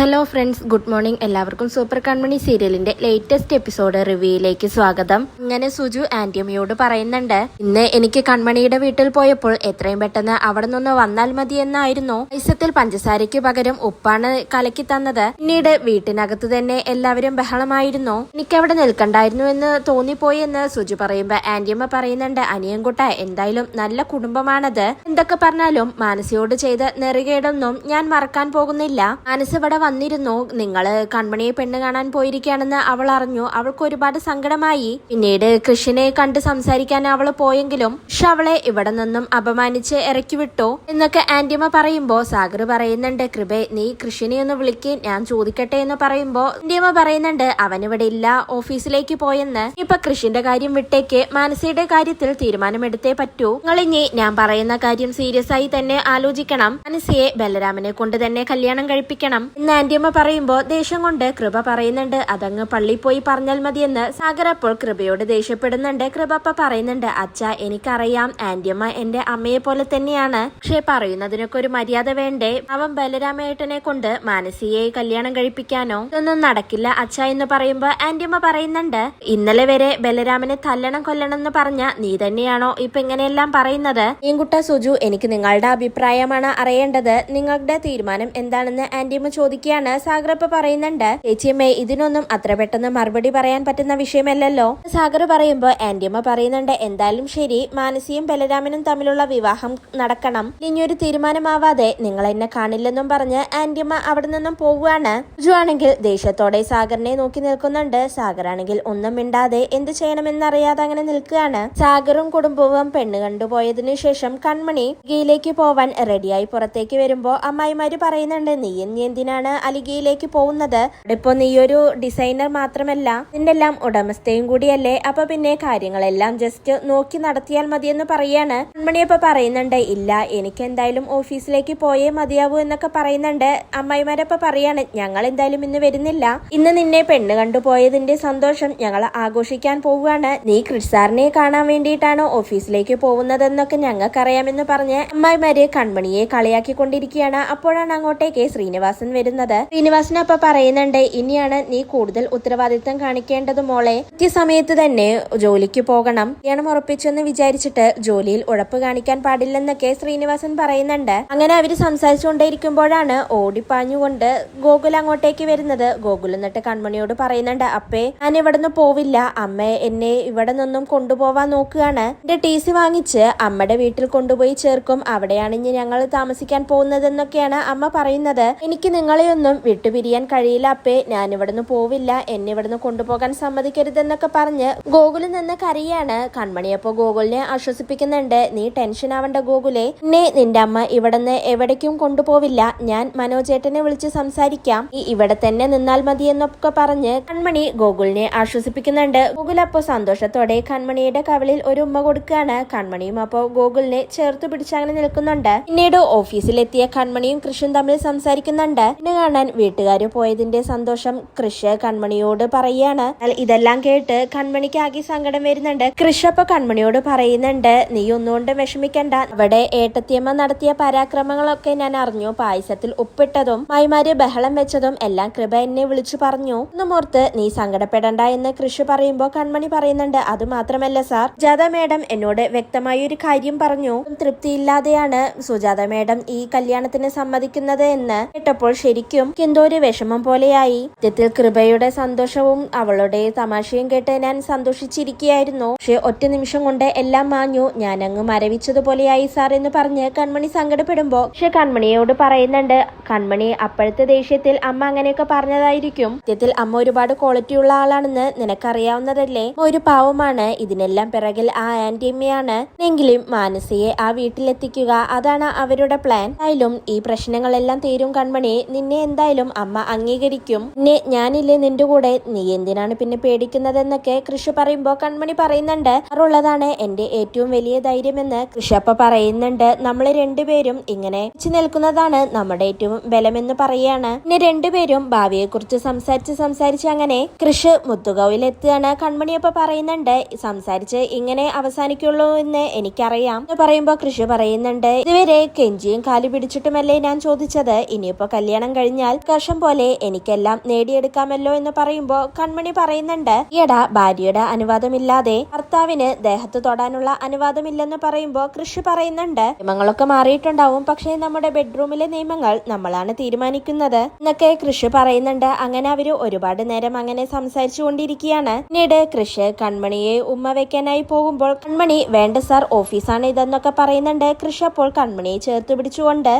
Hello friends good morning എല്ലാവർക്കും super Kanmani സീരിയലിന്റെ latest episode റിവ്യൂയിലേക്ക് സ്വാഗതം. ഇങ്ങനെ സുജു ആന്റിയമ്മയോട് പറയുന്നുണ്ട് ഇന്ന് എനിക്ക് കൺമണിയുടെ വീട്ടിൽ പോയപ്പോൾ എത്രയും പെട്ടെന്ന് അവിടെ നിന്ന് വന്നാൽ മതി എന്നായിരുന്നു ഐസത്തിൽ പഞ്ചസാരയ്ക്ക് പകരം ഉപ്പാണ് കലക്കി തന്നത്. പിന്നീട് വീട്ടിനകത്ത് തന്നെ എല്ലാവരും ബഹളമായിരുന്നു. എനിക്ക് അവിടെ നിൽക്കണ്ടായിരുന്നു എന്ന് തോന്നിപ്പോയി എന്ന് സുജു പറയുമ്പോ ആന്റിയമ്മ പറയുന്നുണ്ട് അനിയൻകുട്ട എന്തായാലും നല്ല കുടുംബമാണത്. എന്തൊക്കെ പറഞ്ഞാലും മാനസിയോട് ചെയ്ത നെറുകേടൊന്നും ഞാൻ മറക്കാൻ പോകുന്നില്ല. മാനസ് ഇവിടെ വന്നിരുന്നു. നിങ്ങൾ കൺമണിയെ പെണ്ണ് കാണാൻ പോയിരിക്കുകയാണെന്ന് അവൾ അറിഞ്ഞു. അവൾക്ക് ഒരുപാട് സങ്കടമായി. പിന്നീട് കൃഷിനെ കണ്ട് സംസാരിക്കാൻ അവൾ പോയെങ്കിലും പക്ഷെ അവളെ ഇവിടെ നിന്നും അപമാനിച്ച് ഇറക്കി വിട്ടു എന്നൊക്കെ ആന്റിമ പറയുമ്പോ സാഗർ പറയുന്നുണ്ട് കൃപേ നീ കൃഷിനെ ഒന്ന് വിളിക്ക് ഞാൻ ചോദിക്കട്ടെ എന്ന് പറയുമ്പോ ആന്റിമ പറയുന്നുണ്ട് അവൻ ഇവിടെ ഇല്ല ഓഫീസിലേക്ക് പോയെന്ന്. ഇപ്പൊ കൃഷിന്റെ കാര്യം വിട്ടേക്ക് മാനസിയുടെ കാര്യത്തിൽ തീരുമാനമെടുത്തേ പറ്റൂ. നിങ്ങളിനി ഞാൻ പറയുന്ന കാര്യം സീരിയസ് ആയി തന്നെ ആലോചിക്കണം. മാനസിയെ ബലരാമനെ കൊണ്ട് തന്നെ കല്യാണം കഴിപ്പിക്കണം. ആന്റിയമ്മ പറയുമ്പോ ദേഷ്യം കൊണ്ട് കൃപ പറയുന്നുണ്ട്. അതങ്ങ് പള്ളി പോയി പറഞ്ഞാൽ മതിയെന്ന് സാഗർ അപ്പോൾ കൃപയോട് ദേഷ്യപ്പെടുന്നുണ്ട്. കൃപ അപ്പ പറയുന്നുണ്ട് അച്ഛ എനിക്കറിയാം ആന്റിയമ്മ എന്റെ അമ്മയെ പോലെ തന്നെയാണ്. പക്ഷേ പറയുന്നതിനൊക്കെ ഒരു മര്യാദ വേണ്ടേ? അവൻ ബലരാമേട്ടനെ കൊണ്ട് മാനസിയെ കല്യാണം കഴിപ്പിക്കാനോ? ഇതൊന്നും നടക്കില്ല അച്ഛ എന്ന് പറയുമ്പോ ആന്റിയമ്മ പറയുന്നുണ്ട് ഇന്നലെ വരെ ബലരാമനെ തല്ലണം കൊല്ലണം എന്ന് പറഞ്ഞ നീ തന്നെയാണോ ഇപ്പൊ ഇങ്ങനെയെല്ലാം പറയുന്നത്? നീൻകുട്ട സുജു എനിക്ക് നിങ്ങളുടെ അഭിപ്രായമാണ് അറിയേണ്ടത്. നിങ്ങളുടെ തീരുമാനം എന്താണെന്ന് ആന്റിയമ്മ ചോദിക്കുകയാണ് സാഗറപ്പ പറയുന്നുണ്ട് ചേച്ചിയമ്മേ ഇതിനൊന്നും അത്ര പെട്ടെന്ന് മറുപടി പറയാൻ പറ്റുന്ന വിഷയമല്ലല്ലോ. സാഗർ പറയുമ്പോ ആന്റിയമ്മ പറയുന്നുണ്ട് എന്തായാലും ശരി. മാനസിയും ബലരാമനും തമ്മിലുള്ള വിവാഹം നടക്കണം. ഇനിയൊരു തീരുമാനമാവാതെ നിങ്ങൾ എന്നെ കാണില്ലെന്നും പറഞ്ഞ് ആന്റിയമ്മ അവിടെ നിന്നും പോവുകയാണ്. സുജു ആണെങ്കിൽ ദേഷ്യത്തോടെ സാഗറിനെ നോക്കി നിൽക്കുന്നുണ്ട്. സാഗറാണെങ്കിൽ ഒന്നും മിണ്ടാതെ എന്ത് ചെയ്യണമെന്നറിയാതെ അങ്ങനെ നിൽക്കുകയാണ്. സാഗറും കുടുംബവും പെണ്ണ് കണ്ടുപോയതിനു ശേഷം കൺമണി ഗിയിലേക്ക് പോവാൻ റെഡിയായി പുറത്തേക്ക് വരുമ്പോ അമ്മായിമാര് പറയുന്നുണ്ട് നീ എന്തിനാണ് അലിഗയിലേക്ക് പോകുന്നത്. ഇപ്പൊ നീ ഒരു ഡിസൈനർ മാത്രമല്ല നിന്റെ എല്ലാം ഉടമസ്ഥയും കൂടിയല്ലേ? അപ്പൊ പിന്നെ കാര്യങ്ങളെല്ലാം ജസ്റ്റ് നോക്കി നടത്തിയാൽ മതിയെന്ന് പറയാണ്. കൺമണി അപ്പൊ പറയുന്നുണ്ട് ഇല്ല എനിക്ക് എന്തായാലും ഓഫീസിലേക്ക് പോയേ മതിയാവൂ എന്നൊക്കെ പറയുന്നുണ്ട്. അമ്മായിമാരപ്പ പറയാണ് ഞങ്ങൾ എന്തായാലും ഇന്ന് വരുന്നില്ല. ഇന്ന് നിന്നെ പെണ്ണ് കണ്ടുപോയതിന്റെ സന്തോഷം ഞങ്ങൾ ആഘോഷിക്കാൻ പോവുകയാണ്. നീ ക്രിസാറിനെ കാണാൻ വേണ്ടിയിട്ടാണ് ഓഫീസിലേക്ക് പോകുന്നതെന്നൊക്കെ ഞങ്ങൾക്കറിയാമെന്ന് പറഞ്ഞ് അമ്മായിമാര് കൺമണിയെ കളിയാക്കി കളിയാക്കിക്കൊണ്ടിരിക്കുകയാണ്. അപ്പോഴാണ് അങ്ങോട്ടേക്ക് ശ്രീനിവാസൻ വരുന്നത്. ശ്രീനിവാസൻ അപ്പൊ പറയുന്നുണ്ട് ഇനിയാണ് നീ കൂടുതൽ ഉത്തരവാദിത്തം കാണിക്കേണ്ടത് മോളെ. കൃത്യസമയത്ത് തന്നെ ജോലിക്ക് പോകണം. കല്യാണം ഉറപ്പിച്ചെന്ന് വിചാരിച്ചിട്ട് ജോലിയിൽ ഉഴപ്പ് കാണിക്കാൻ പാടില്ലെന്നൊക്കെ ശ്രീനിവാസൻ പറയുന്നുണ്ട്. അങ്ങനെ അവർ സംസാരിച്ചുകൊണ്ടേയിരിക്കുമ്പോഴാണ് ഓടിപ്പാഞ്ഞുകൊണ്ട് ഗോകുൽ അങ്ങോട്ടേക്ക് വരുന്നത്. ഗോകുൽ എന്നിട്ട് കൺമണിയോട് പറയുന്നുണ്ട് അപ്പേ ഞാൻ ഇവിടുന്ന് പോവില്ല. അമ്മ എന്നെ ഇവിടെ നിന്നും കൊണ്ടുപോവാൻ നോക്കുകയാണ്. എന്റെ ടി സി വാങ്ങിച്ച് അമ്മയുടെ വീട്ടിൽ കൊണ്ടുപോയി ചേർക്കും. അവിടെയാണ് ഇനി ഞങ്ങൾ താമസിക്കാൻ പോകുന്നതെന്നൊക്കെയാണ് അമ്മ പറയുന്നത്. എനിക്ക് നിങ്ങളെയൊന്നും വിട്ടുപിരിയാൻ കഴിയില്ല. അപ്പേ ഞാൻ ഇവിടുന്ന് പോവില്ല. എന്നെ ഇവിടുന്ന് കൊണ്ടുപോകാൻ സമ്മതിക്കരുതെന്നൊക്കെ പറഞ്ഞ് ഗോകുലിൽ നിന്ന് കരയാണ്. കൺമണിയപ്പോ ഗോകുലിനെ ആശ്വസിപ്പിക്കുന്നുണ്ട്. നീ ടെൻഷൻ ആവണ്ട ഗോകുലെ. എന്നെ നിന്റെ അമ്മ ഇവിടുന്ന് എവിടേക്കും കൊണ്ടുപോവില്ല. ഞാൻ മനോജേട്ടനെ വിളിച്ച് സംസാരിക്കാം. നീ ഇവിടെ തന്നെ നിന്നാൽ മതി എന്നൊക്കെ പറഞ്ഞ് കൺമണി ഗോകുലിനെ ആശ്വസിപ്പിക്കുന്നുണ്ട്. ഗോകുൽ അപ്പോ സന്തോഷത്തോടെ കൺമണിയുടെ കവിളിൽ ഒരു ഉമ്മ കൊടുക്കുകയാണ്. കൺമണിയും അപ്പോ ഗോകുലിനെ ചേർത്ത് പിടിച്ചങ്ങനെ നിൽക്കുന്നുണ്ട്. പിന്നീട് ഓഫീസിലെത്തിയ കൺമണിയും കൃഷ്ണൻ തമ്മിൽ സംസാരിക്കുന്നുണ്ട്. കാണാൻ വീട്ടുകാർ പോയതിന്റെ സന്തോഷം കൃഷ് കൺമണിയോട് പറയാണ്. ഇതെല്ലാം കേട്ട് കൺമണിക്ക് ആകെ സങ്കടം വരുന്നുണ്ട്. കൃഷ് അപ്പൊ കൺമണിയോട് പറയുന്നുണ്ട് നീ ഒന്നുകൊണ്ട് വിഷമിക്കണ്ട. അവിടെ ഏട്ടത്തിയമ്മ നടത്തിയ പരാക്രമങ്ങളൊക്കെ ഞാൻ അറിഞ്ഞു. പായസത്തിൽ ഉപ്പിട്ടതും മൈമാര് ബഹളം വെച്ചതും എല്ലാം കൃപ എന്നെ വിളിച്ചു പറഞ്ഞു. ഒന്നുമോർത്ത് നീ സങ്കടപ്പെടണ്ട എന്ന് കൃഷി പറയുമ്പോ കൺമണി പറയുന്നുണ്ട് അത് മാത്രമല്ല സാർ. സുജാത മേഡം എന്നോട് വ്യക്തമായ ഒരു കാര്യം പറഞ്ഞു. തൃപ്തിയില്ലാതെയാണ് സുജാത മേഡം ഈ കല്യാണത്തിന് സമ്മതിക്കുന്നത് എന്ന്. കേട്ടപ്പോൾ ശരിക്കും എന്തോ ഒരു വിഷമം പോലെയായി. സത്യത്തിൽ കൃപയുടെ സന്തോഷവും അവളുടെ തമാശയും കേട്ട് ഞാൻ സന്തോഷിച്ചിരിക്കുകയായിരുന്നു. പക്ഷെ ഒറ്റ നിമിഷം കൊണ്ട് എല്ലാം മാഞ്ഞു. ഞാൻ അങ്ങ് മരവിച്ചതുപോലെയായി സാർ എന്ന് പറഞ്ഞ് കൺമണി സങ്കടപ്പെടുമ്പോ പക്ഷെ കൺമണിയോട് പറയുന്നുണ്ട് കൺമണി അപ്പോഴത്തെ ദേഷ്യത്തിൽ അമ്മ അങ്ങനെയൊക്കെ പറഞ്ഞതായിരിക്കും. സത്യത്തിൽ അമ്മ ഒരുപാട് ക്വാളിറ്റി ഉള്ള ആളാണെന്ന് നിനക്കറിയാവുന്നതല്ലേ? ഒരു പാവമാണ്. ഇതിനെല്ലാം പിറകിൽ ആ ആന്റിയമ്മയാണ് എങ്കിലും മാനസിയെ ആ വീട്ടിലെത്തിക്കുക അതാണ് അവരുടെ പ്ലാൻ ആയാലും ഈ പ്രശ്നങ്ങളെല്ലാം തീരും കൺമണി. നിന്നെ എന്തായാലും അമ്മ അംഗീകരിക്കും. പിന്നെ ഞാനില്ലേ നിന്റെ കൂടെ? നീ എന്തിനാണ് പിന്നെ പേടിക്കുന്നതെന്നൊക്കെ കൃഷി പറയുമ്പോ കൺമണി പറയുന്നുണ്ട്. ഉള്ളതാണ് എന്റെ ഏറ്റവും വലിയ ധൈര്യമെന്ന് കൃഷി അപ്പ പറയുന്നുണ്ട്. നമ്മൾ രണ്ടുപേരും ഇങ്ങനെ നിൽക്കുന്നതാണ് നമ്മുടെ ഏറ്റവും ബലമെന്ന് പറയാണ്. പിന്നെ രണ്ടുപേരും ഭാവിയെ കുറിച്ച് സംസാരിച്ച് സംസാരിച്ച് അങ്ങനെ കൃഷി മുത്തുകവിലെത്തുകയാണ് കൺമണിയപ്പ പറയുന്നുണ്ട്. സംസാരിച്ച് ഇങ്ങനെ അവസാനിക്കുള്ളൂ എന്ന് എനിക്കറിയാം. എന്ന് പറയുമ്പോ കൃഷി പറയുന്നുണ്ട്. ഇതുവരെ കെഞ്ചിയും കാലു പിടിച്ചിട്ടുമല്ലേ ഞാൻ ചോദിച്ചത്. ഇനിയിപ്പോ കല്യാണം കഴിച്ച് കഴിഞ്ഞാൽ കർഷം പോലെ എനിക്കെല്ലാം നേടിയെടുക്കാമല്ലോ എന്ന് പറയുമ്പോ കൺമണി പറയുന്നുണ്ട്. ഈടാ ഭാര്യയുടെ അനുവാദമില്ലാതെ ഭർത്താവിന് ദേഹത്ത് തൊടാനുള്ള അനുവാദമില്ലെന്ന് പറയുമ്പോ കൃഷി പറയുന്നുണ്ട്. നിയമങ്ങളൊക്കെ മാറിയിട്ടുണ്ടാവും പക്ഷേ നമ്മുടെ ബെഡ്റൂമിലെ നിയമങ്ങൾ നമ്മളാണ് തീരുമാനിക്കുന്നത്. എന്നൊക്കെ കൃഷി പറയുന്നുണ്ട്. അങ്ങനെ അവർ ഒരുപാട് നേരം അങ്ങനെ സംസാരിച്ചു കൊണ്ടിരിക്കുകയാണ്. പിന്നീട് കൃഷി കൺമണിയെ ഉമ്മ വെക്കാനായി പോകുമ്പോൾ കൺമണി വേണ്ട സാർ ഓഫീസാണ് ഇതെന്നൊക്കെ പറയുന്നുണ്ട്. കൃഷി അപ്പോൾ കൺമണിയെ ചേർത്ത് പിടിച്ചുകൊണ്ട്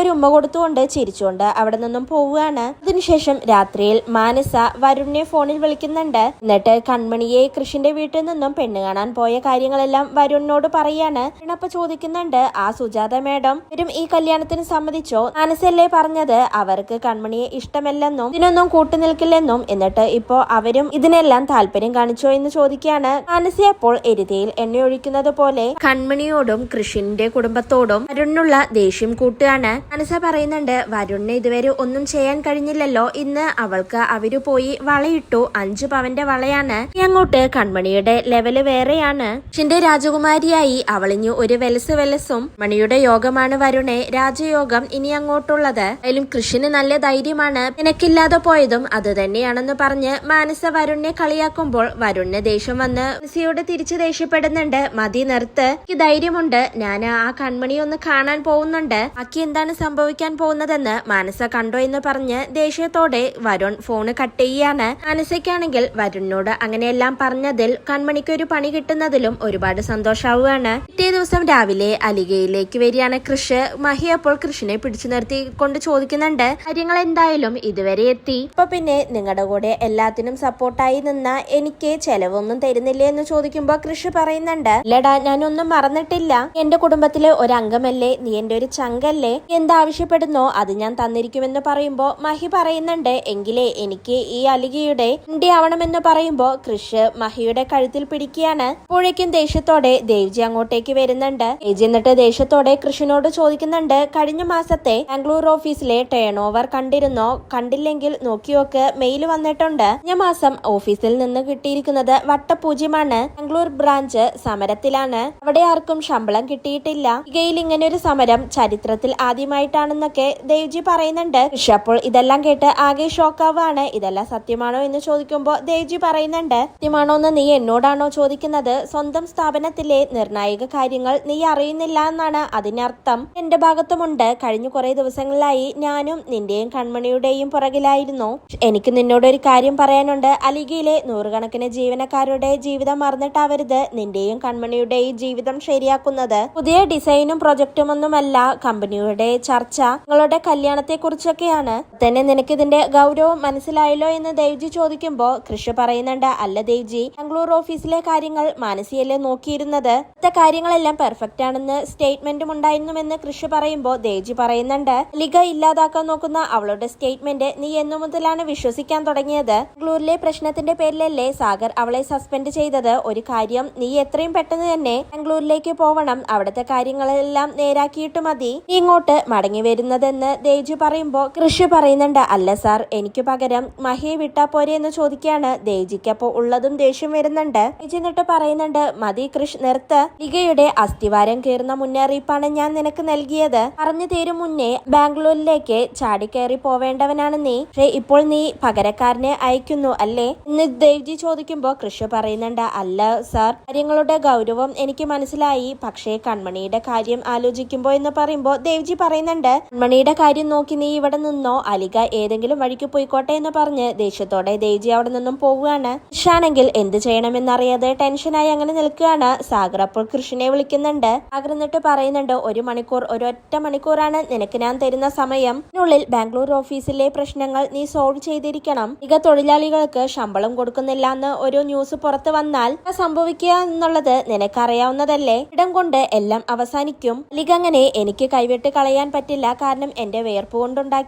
ഒരു ഉമ്മ കൊടുത്തുകൊണ്ട് ചിരിച്ചുകൊണ്ട് അവിടെ പോവുകയാണ്. അതിനുശേഷം രാത്രിയിൽ മാനസ വരുണിനെ ഫോണിൽ വിളിക്കുന്നുണ്ട്. എന്നിട്ട് കൺമണിയെ കൃഷിന്റെ വീട്ടിൽ നിന്നും പെണ്ണ് കാണാൻ പോയ കാര്യങ്ങളെല്ലാം വരുണിനോട് പറയാണ്. അപ്പൊ ചോദിക്കുന്നുണ്ട് ആ സുജാത മേഡം ഇവരും ഈ കല്യാണത്തിന് സമ്മതിച്ചോ? മാനസല്ലേ പറഞ്ഞത്? അവർക്ക് കൺമണിയെ ഇഷ്ടമല്ലെന്നും ഇതിനൊന്നും കൂട്ടുനിൽക്കില്ലെന്നും എന്നിട്ട് ഇപ്പോ അവരും ഇതിനെല്ലാം താല്പര്യം കാണിച്ചോ എന്ന് ചോദിക്കുകയാണ്. മാനസ അപ്പോൾ എരുതിയിൽ എണ്ണയൊഴിക്കുന്നത് പോലെ കൺമണിയോടും കൃഷിന്റെ കുടുംബത്തോടും വരുണിനുള്ള ദേഷ്യം കൂട്ടുകയാണ്. മാനസ പറയുന്നുണ്ട് വരുണിന് ഇതുവരെ ഒന്നും ചെയ്യാൻ കഴിഞ്ഞില്ലല്ലോ. ഇന്ന് അവൾക്ക് അവർ പോയി വളയിട്ടു. അഞ്ചു പവന്റെ വളയാണ്. അങ്ങോട്ട് കൺമണിയുടെ ലെവൽ വേറെയാണ്. കൃഷിന്റെ രാജകുമാരിയായി. അവളിഞ്ഞു ഒരു വെലസ് വെലസും. മണിയുടെ യോഗമാണ് വരുണെ. രാജയോഗം ഇനി അങ്ങോട്ടുള്ളത്. അതിലും കൃഷിന് നല്ല ധൈര്യമാണ്. നിനക്കില്ലാതെ പോയതും അത് തന്നെയാണെന്ന് പറഞ്ഞ് മാനസ വരുണിനെ കളിയാക്കുമ്പോൾ വരുണിന് ദേഷ്യം വന്ന് മാനസയോട് തിരിച്ചു ദേഷ്യപ്പെടുന്നുണ്ട്. മതി നിർത്ത്. എനിക്ക് ധൈര്യമുണ്ട്. ഞാൻ ആ കൺമണി ഒന്ന് കാണാൻ പോകുന്നുണ്ട്. ബാക്കി എന്താണ് സംഭവിക്കാൻ പോകുന്നതെന്ന് മാനസ കണ്ടോ എന്ന് പറഞ്ഞ് ദേഷ്യത്തോടെ വരുൺ ഫോണ് കട്ട് ചെയ്യാണ് അനസയ്ക്കാണെങ്കിൽ വരുണിനോട് അങ്ങനെയെല്ലാം പറഞ്ഞതിൽ കൺമണിക്ക് ഒരു പണി കിട്ടുന്നതിലും ഒരുപാട് സന്തോഷാവുകയാണ്. പിറ്റേ ദിവസം രാവിലെ അലികയിലേക്ക് വരികയാണ് കൃഷ്. മഹി അപ്പോൾ കൃഷിനെ പിടിച്ചു നിർത്തി കൊണ്ട് ചോദിക്കുന്നുണ്ട് കാര്യങ്ങൾ എന്തായാലും ഇതുവരെ എത്തി. ഇപ്പൊ പിന്നെ നിങ്ങളുടെ കൂടെ എല്ലാത്തിനും സപ്പോർട്ടായി നിന്ന എനിക്ക് ചെലവൊന്നും തരുന്നില്ലേ എന്ന് ചോദിക്കുമ്പോ കൃഷി പറയുന്നുണ്ട് ഇല്ലടാ ഞാനൊന്നും മറന്നിട്ടില്ല. എന്റെ കുടുംബത്തിലെ ഒരു അംഗമല്ലേ നീ എന്റെ ഒരു ചങ്കല്ലേ? എന്താവശ്യപ്പെടുന്നോ? അത് ഞാൻ തന്നിരിക്കുമെന്ന് പറയുമ്പോ മഹി പറയുന്നുണ്ട് എങ്കിലേ എനിക്ക് ഈ അലികയുടെ ഇന്ത്യ ആവണമെന്ന് പറയുമ്പോ കൃഷ് മഹിയുടെ കഴുത്തിൽ പിടിക്കുകയാണ്. അപ്പോഴേക്കും ദേഷ്യത്തോടെ ദേവ്ജി അങ്ങോട്ടേക്ക് വരുന്നുണ്ട്. ദേവ്ജി എന്നിട്ട് ദേഷ്യത്തോടെ കൃഷിനോട് ചോദിക്കുന്നുണ്ട് കഴിഞ്ഞ മാസത്തെ ബാംഗ്ലൂർ ഓഫീസിലെ ടേൺ ഓവർ കണ്ടിരുന്നോ? കണ്ടില്ലെങ്കിൽ നോക്കിയോക്ക് മെയിൽ വന്നിട്ടുണ്ട്. കഴിഞ്ഞ മാസം ഓഫീസിൽ നിന്ന് കിട്ടിയിരിക്കുന്നത് വട്ടപൂജ്യമാണ്. ബാംഗ്ലൂർ ബ്രാഞ്ച് സമരത്തിലാണ്. അവിടെ ആർക്കും ശമ്പളം കിട്ടിയിട്ടില്ല. ഇകയിൽ ഇങ്ങനെ ഒരു സമരം ചരിത്രത്തിൽ ആദ്യമായിട്ടാണെന്നൊക്കെ ദേവ്ജി പറയുന്നുണ്ട്. കൃഷി അപ്പോൾ ഇതെല്ലാം കേട്ട് ആകെ ഷോക്കാവാണ്. ഇതെല്ലാം സത്യമാണോ എന്ന് ചോദിക്കുമ്പോൾ ദേജി പറയുന്നുണ്ട്. സത്യമാണോ എന്ന് നീ എന്നോടാണോ ചോദിക്കുന്നത്? സ്വന്തം സ്ഥാപനത്തിലെ നിർണായക കാര്യങ്ങൾ നീ അറിയുന്നില്ല എന്നാണ് അതിനർത്ഥം എന്റെ ഭാഗത്തുമുണ്ട്. കഴിഞ്ഞ കുറെ ദിവസങ്ങളിലായി ഞാനും നിന്റെയും കൺമണിയുടെയും പുറകിലായിരുന്നു. എനിക്ക് നിന്നോട് ഒരു കാര്യം പറയാനുണ്ട്. അലിഗയിലെ നൂറുകണക്കിന് ജീവനക്കാരുടെ ജീവിതം മറന്നിട്ടാവരുത്. നിന്റെയും കൺമണിയുടെയും ജീവിതം ശരിയാക്കുന്നത്. പുതിയ ഡിസൈനും പ്രൊജക്റ്റും ഒന്നുമല്ല കമ്പനിയുടെ ചർച്ച. നിങ്ങളുടെ കല്യാണത്തെ കുറിച്ചൊക്കെയാണ് തന്നെ നിനക്ക് ഇതിന്റെ ഗൗരവം മനസ്സിലായല്ലോ എന്ന് ദേവ്ജി ചോദിക്കുമ്പോ കൃഷി പറയുന്നുണ്ട് അല്ല ദേവ്ജി ബാംഗ്ലൂർ ഓഫീസിലെ കാര്യങ്ങൾ മാനസിയല്ലേ നോക്കിയിരുന്നത്? ഇത്തെ കാര്യങ്ങളെല്ലാം പെർഫെക്റ്റ് ആണെന്ന് സ്റ്റേറ്റ്മെന്റും ഉണ്ടായിരുന്നുവെന്ന് കൃഷി പറയുമ്പോ ദേവ്ജി പറയുന്നുണ്ട് ലിഗ ഇല്ലാതാക്കാൻ നോക്കുന്ന അവളുടെ സ്റ്റേറ്റ്മെന്റ് നീ എന്നു മുതലാണ് വിശ്വസിക്കാൻ തുടങ്ങിയത്. ബാംഗ്ലൂരിലെ പ്രശ്നത്തിന്റെ പേരിലല്ലേ സാഗർ അവളെ സസ്പെൻഡ് ചെയ്തത്? ഒരു കാര്യം നീ എത്രയും പെട്ടെന്ന് തന്നെ ബാംഗ്ലൂരിലേക്ക് പോവണം. അവിടുത്തെ കാര്യങ്ങളെല്ലാം നേരാക്കിയിട്ട് മതി. നീ ഇങ്ങോട്ട് മടങ്ങി വരുന്നതെന്ന് ദേജു പറയുമ്പോ കൃഷി പറയുന്നുണ്ട് അല്ല സാർ എനിക്ക് പകരം മഹിയെ വിട്ടാ പോരെ എന്ന് ചോദിക്കുകയാണ്. ദേജിക്ക് അപ്പോൾ ഉള്ളതും ദേഷ്യം വരുന്നുണ്ട്. എന്നിട്ട് പറയുന്നുണ്ട് മതി കൃഷ് നിർത്ത്. ലിഗയുടെ അസ്ഥിവാരം കയറുന്ന മുന്നറിയിപ്പാണ് ഞാൻ നിനക്ക് നൽകിയത്. പറഞ്ഞു തീരും മുന്നേ ബാംഗ്ലൂരിലേക്ക് ചാടിക്കയറി പോവേണ്ടവനാണ് നീ. പക്ഷേ ഇപ്പോൾ നീ പകരക്കാരനെ അയക്കുന്നു അല്ലേ? എന്ന് ദേവ്ജി ചോദിക്കുമ്പോൾ കൃഷി പറയുന്നുണ്ട് അല്ല സാർ കാര്യങ്ങളുടെ ഗൗരവം എനിക്ക് മനസ്സിലായി. പക്ഷേ കൺമണിയുടെ കാര്യം ആലോചിക്കുമ്പോ എന്ന് പറയുമ്പോൾ ദേവ്ജി പറയുന്നുണ്ട് കൺമണിയുടെ കാര്യം നോക്കി നീ ഇവിടെ നിന്നോ അലിക ഏതെങ്കിലും വഴിക്ക് പോയിക്കോട്ടെ എന്ന് പറഞ്ഞ് ദേഷ്യത്തോടെ ദേജി അവിടെ നിന്നും പോവുകയാണ്. കൃഷാണെങ്കിൽ എന്ത് ചെയ്യണമെന്നറിയാതെ ടെൻഷനായി അങ്ങനെ നിൽക്കുകയാണ്. സാഗർ അപ്പോൾ കൃഷിനെ വിളിക്കുന്നുണ്ട്. സാഗർ എന്നിട്ട് പറയുന്നുണ്ട് ഒരു മണിക്കൂർ ഒരൊറ്റ മണിക്കൂറാണ് നിനക്ക് ഞാൻ തരുന്ന സമയം. ഇതിനുള്ളിൽ ബാംഗ്ലൂർ ഓഫീസിലെ പ്രശ്നങ്ങൾ നീ സോൾവ് ചെയ്തിരിക്കണം. മിക തൊഴിലാളികൾക്ക് ശമ്പളം കൊടുക്കുന്നില്ല എന്ന് ഒരു ന്യൂസ് പുറത്തു വന്നാൽ സംഭവിക്കുക എന്നുള്ളത് നിനക്കറിയാവുന്നതല്ലേ? ഇടം കൊണ്ട് എല്ലാം അവസാനിക്കും. അലിക അങ്ങനെ എനിക്ക് കൈവിട്ട് കളയാൻ പറ്റില്ല. കാരണം എന്റെ വേർപ്പ് കൊണ്ടുണ്ടാക്കിയതാണ്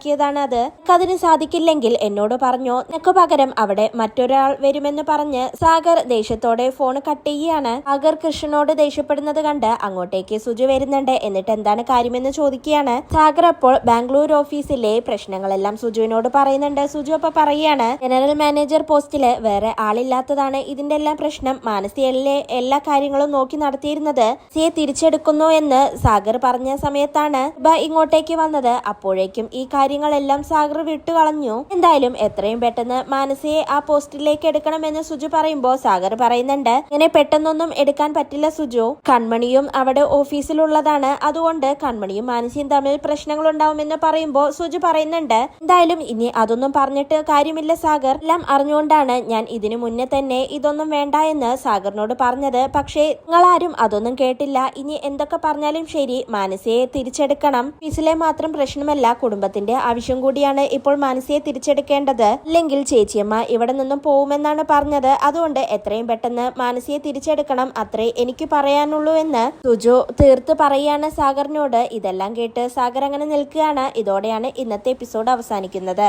അത്. അതിന് സാധിക്കില്ലെങ്കിൽ എന്നോട് പറഞ്ഞോ നിനക്ക് പകരം അവിടെ മറ്റൊരാൾ വരുമെന്ന് പറഞ്ഞ് സാഗർ ദേഷ്യത്തോടെ ഫോൺ കട്ട് ചെയ്യുകയാണ്. സാഗർ കൃഷ്ണനോട് ദേഷ്യപ്പെടുന്നത് കണ്ട് അങ്ങോട്ടേക്ക് സുജു വരുന്നുണ്ട്. എന്നിട്ട് എന്താണ് കാര്യമെന്ന് ചോദിക്കുകയാണ്. സാഗർ അപ്പോൾ ബാംഗ്ലൂർ ഓഫീസിലെ പ്രശ്നങ്ങളെല്ലാം സുജുവിനോട് പറയുന്നുണ്ട്. സുജു അപ്പൊ പറയാണ് ജനറൽ മാനേജർ പോസ്റ്റിൽ വേറെ ആളില്ലാത്തതാണ് ഇതിന്റെ എല്ലാം പ്രശ്നം. മാനസികയിലെ എല്ലാ കാര്യങ്ങളും നോക്കി നടത്തിയിരുന്നത് സിയെ തിരിച്ചെടുക്കുന്നു എന്ന് സാഗർ പറഞ്ഞ സമയത്താണ് ഇങ്ങോട്ടേക്ക് വന്നത്. അപ്പോഴേക്കും ഈ കാര്യം കാര്യങ്ങളെല്ലാം സാഗർ വിട്ടുകളഞ്ഞു. എന്തായാലും എത്രയും പെട്ടെന്ന് മാനസിയെ ആ പോസ്റ്റിലേക്ക് എടുക്കണമെന്ന് സുജു പറയുമ്പോൾ സാഗർ പറയുന്നുണ്ട് ഇങ്ങനെ പെട്ടെന്നൊന്നും എടുക്കാൻ പറ്റില്ല സുജു. കൺമണിയും അവിടെ ഓഫീസിലുള്ളതാണ്. അതുകൊണ്ട് കൺമണിയും മാനസിയും തമ്മിൽ പ്രശ്നങ്ങൾ ഉണ്ടാവുമെന്ന് പറയുമ്പോൾ സുജു പറയുന്നുണ്ട് എന്തായാലും ഇനി അതൊന്നും പറഞ്ഞിട്ട് കാര്യമില്ല സാഗർ. എല്ലാം അറിഞ്ഞുകൊണ്ടാണ് ഞാൻ ഇതിനു മുന്നേ തന്നെ ഇതൊന്നും വേണ്ട എന്ന് സാഗറിനോട് പറഞ്ഞത്. പക്ഷേ നിങ്ങളാരും അതൊന്നും കേട്ടില്ല. ഇനി എന്തൊക്കെ പറഞ്ഞാലും ശരി മാനസിയെ തിരിച്ചെടുക്കണം. ഓഫീസിലെ മാത്രം പ്രശ്നമല്ല കുടുംബത്തിന്റെ ആവശ്യം കൂടിയാണ് ഇപ്പോൾ മാനസിയെ തിരിച്ചെടുക്കേണ്ടത്. അല്ലെങ്കിൽ ചേച്ചിയമ്മ ഇവിടെ നിന്നും പോകുമെന്നാണ് പറഞ്ഞത്. അതുകൊണ്ട് എത്രയും പെട്ടെന്ന് മാനസിയെ തിരിച്ചെടുക്കണം. അത്രേ എനിക്ക് പറയാനുള്ളൂ എന്ന് സുജു തീർത്ത് പറയുകയാണ് സാഗറിനോട്. ഇതെല്ലാം കേട്ട് സാഗർ അങ്ങനെ നിൽക്കുകയാണ്. ഇതോടെയാണ് ഇന്നത്തെ എപ്പിസോഡ് അവസാനിക്കുന്നത്.